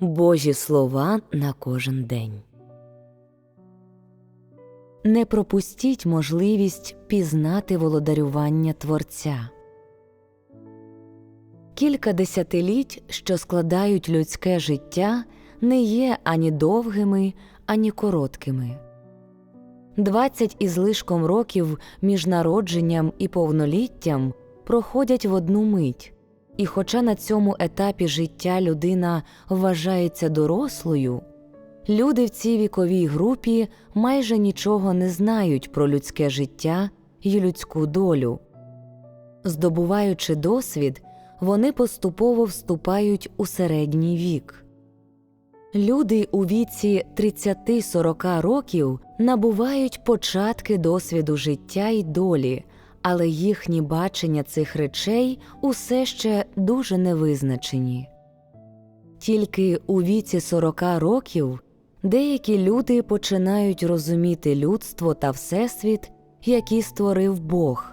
Божі слова на кожен день. Не пропустіть можливість пізнати володарювання Творця. Кілька десятиліть, що складають людське життя, не є ані довгими, ані короткими. Двадцять із лишком років між народженням і повноліттям проходять в одну мить, і хоча на цьому етапі життя людина вважається дорослою, люди в цій віковій групі майже нічого не знають про людське життя і людську долю. Здобуваючи досвід, вони поступово вступають у середній вік. Люди у віці 30-40 років набувають початки досвіду життя й долі, але їхні бачення цих речей усе ще дуже невизначені. Тільки у віці 40 років деякі люди починають розуміти людство та Всесвіт, які створив Бог,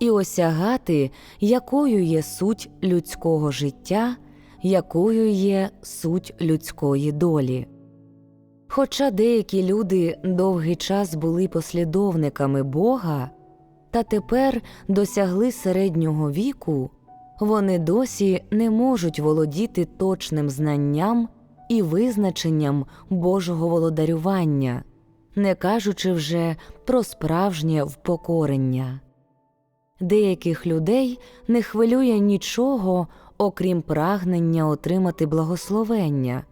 і осягати, якою є суть людського життя, якою є суть людської долі. Хоча деякі люди довгий час були послідовниками Бога, та тепер досягли середнього віку, вони досі не можуть володіти точним знанням і визначенням Божого володарювання, не кажучи вже про справжнє впокорення. Деяких людей не хвилює нічого, окрім прагнення отримати благословення,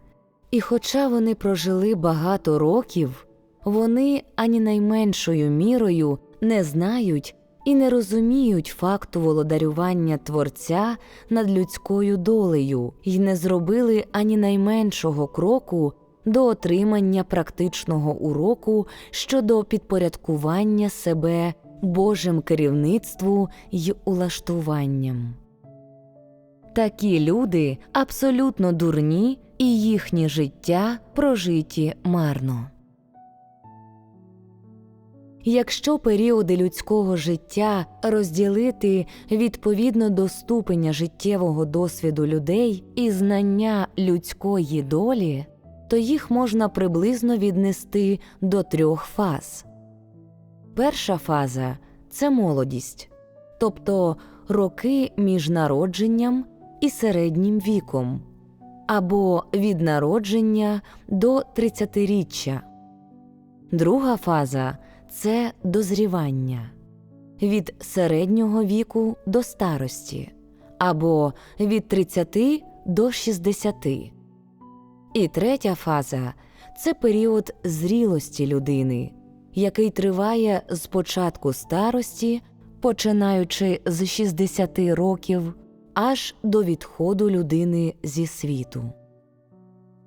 і хоча вони прожили багато років, вони ані найменшою мірою не знають і не розуміють факту володарювання Творця над людською долею і не зробили ані найменшого кроку до отримання практичного уроку щодо підпорядкування себе Божим керівництву й улаштуванням. Такі люди абсолютно дурні і їхнє життя прожиті марно. Якщо періоди людського життя розділити відповідно до ступеня життєвого досвіду людей і знання людської долі, то їх можна приблизно віднести до трьох фаз. Перша фаза це молодість, тобто роки між народженням і середнім віком, або від народження до 30-річчя. Друга фаза це дозрівання від середнього віку до старості, або від 30 до 60. І третя фаза це період зрілості людини, який триває з початку старості, починаючи з 60 років аж до відходу людини зі світу.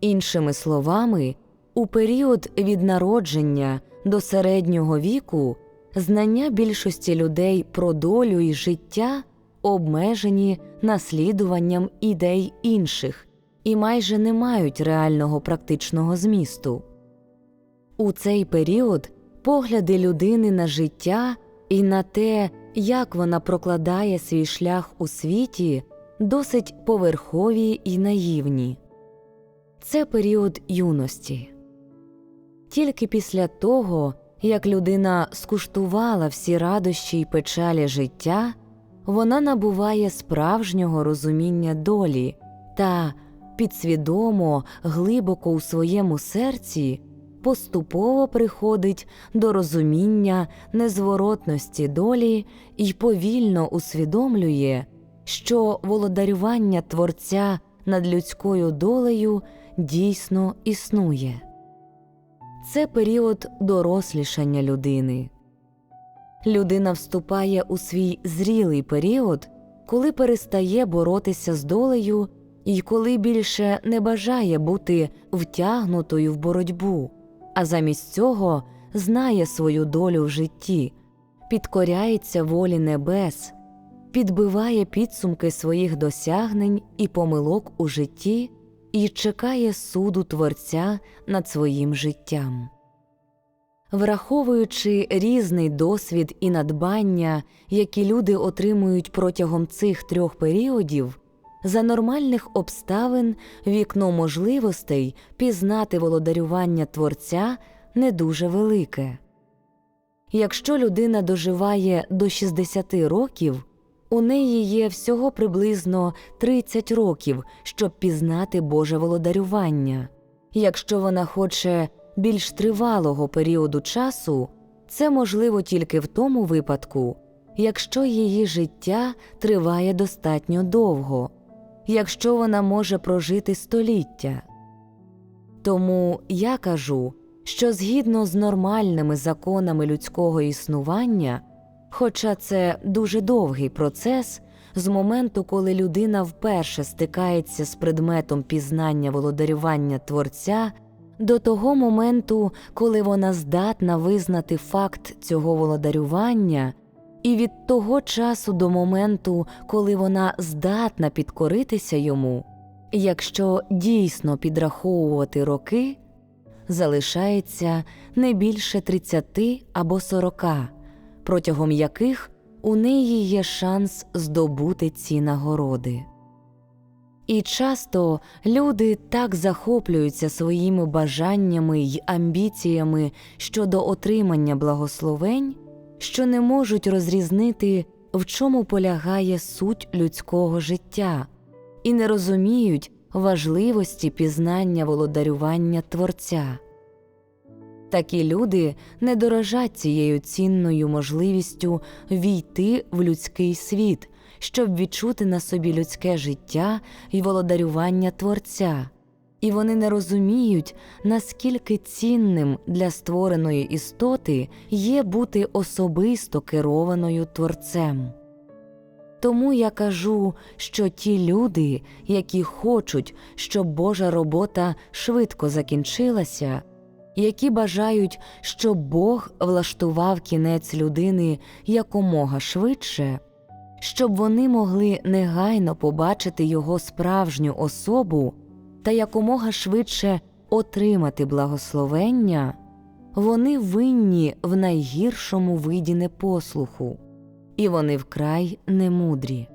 Іншими словами, у період від народження до середнього віку знання більшості людей про долю і життя обмежені наслідуванням ідей інших і майже не мають реального практичного змісту. У цей період погляди людини на життя і на те, як вона прокладає свій шлях у світі, досить поверхові і наївні. Це період юності. Тільки після того, як людина скуштувала всі радощі й печалі життя, вона набуває справжнього розуміння долі та підсвідомо, глибоко у своєму серці поступово приходить до розуміння незворотності долі і повільно усвідомлює, що володарювання Творця над людською долею дійсно існує. Це період дорослішання людини. Людина вступає у свій зрілий період, коли перестає боротися з долею і коли більше не бажає бути втягнутою в боротьбу, а замість цього знає свою долю в житті, підкоряється волі небес, підбиває підсумки своїх досягнень і помилок у житті і чекає суду Творця над своїм життям. Враховуючи різний досвід і надбання, які люди отримують протягом цих трьох періодів, За нормальних обставин вікно можливостей пізнати володарювання Творця не дуже велике. Якщо людина доживає до 60 років, у неї є всього приблизно 30 років, щоб пізнати Боже володарювання. Якщо вона хоче більш тривалого періоду часу, це можливо тільки в тому випадку, якщо її життя триває достатньо довго, якщо вона може прожити століття. Тому я кажу, що згідно з нормальними законами людського існування, хоча це дуже довгий процес, з моменту, коли людина вперше стикається з предметом пізнання володарювання Творця, до того моменту, коли вона здатна визнати факт цього володарювання, і від того часу до моменту, коли вона здатна підкоритися йому, якщо дійсно підраховувати роки, залишається не більше 30 або 40, протягом яких у неї є шанс здобути ці нагороди. І часто люди так захоплюються своїми бажаннями й амбіціями щодо отримання благословень, що не можуть розрізнити, в чому полягає суть людського життя, і не розуміють важливості пізнання володарювання Творця. Такі люди не дорожать цією цінною можливістю війти в людський світ, щоб відчути на собі людське життя і володарювання Творця, і вони не розуміють, наскільки цінним для створеної істоти є бути особисто керованою Творцем. Тому я кажу, що ті люди, які хочуть, щоб Божа робота швидко закінчилася, які бажають, щоб Бог влаштував кінець людини якомога швидше, щоб вони могли негайно побачити його справжню особу та якомога швидше отримати благословення, вони винні в найгіршому виді непослуху, і вони вкрай немудрі.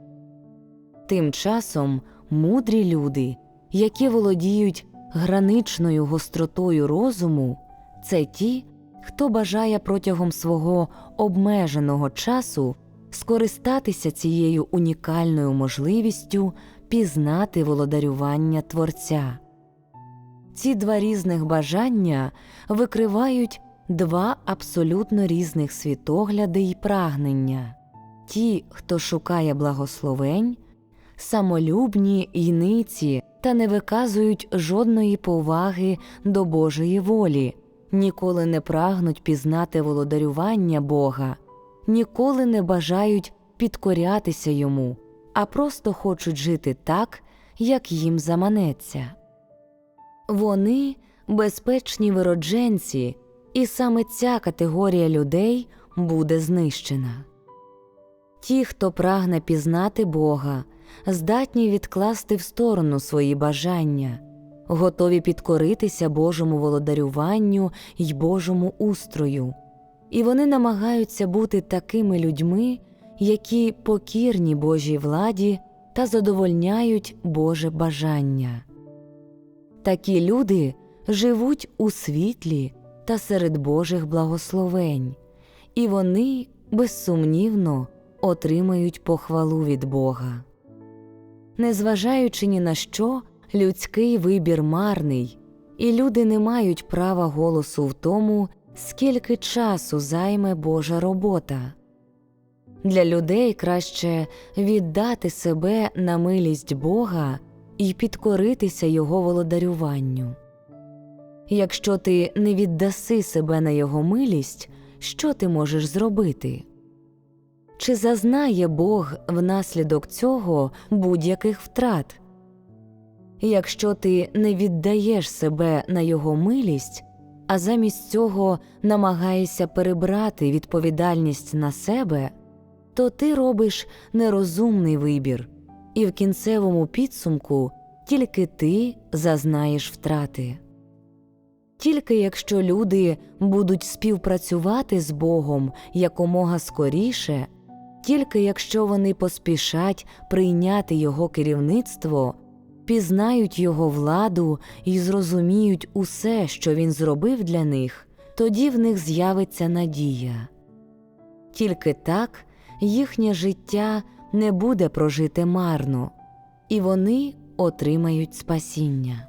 Тим часом мудрі люди, які володіють граничною гостротою розуму, це ті, хто бажає протягом свого обмеженого часу скористатися цією унікальною можливістю пізнати володарювання Творця. Ці два різних бажання викривають два абсолютно різних світогляди й прагнення ті, хто шукає благословень, самолюбні й ниці та не виказують жодної поваги до Божої волі, ніколи не прагнуть пізнати володарювання Бога, ніколи не бажають підкорятися йому, а просто хочуть жити так, як їм заманеться. Вони безпечні виродженці, і саме ця категорія людей буде знищена. Ті, хто прагне пізнати Бога, здатні відкласти в сторону свої бажання, готові підкоритися Божому володарюванню й Божому устрою, і вони намагаються бути такими людьми, які покірні Божій владі та задовольняють Боже бажання. Такі люди живуть у світлі та серед Божих благословень, і вони безсумнівно отримають похвалу від Бога. Незважаючи ні на що, людський вибір марний, і люди не мають права голосу в тому, скільки часу займе Божа робота. Для людей краще віддати себе на милість Бога і підкоритися Його володарюванню. Якщо ти не віддаси себе на Його милість, що ти можеш зробити? Чи зазнає Бог внаслідок цього будь-яких втрат? Якщо ти не віддаєш себе на Його милість, а замість цього намагаєшся перебрати відповідальність на себе, то ти робиш нерозумний вибір, і в кінцевому підсумку тільки ти зазнаєш втрати. Тільки якщо люди будуть співпрацювати з Богом якомога скоріше, Тільки якщо вони поспішать прийняти його керівництво, пізнають його владу і зрозуміють усе, що він зробив для них, тоді в них з'явиться надія. Тільки так їхнє життя не буде прожите марно, і вони отримають спасіння.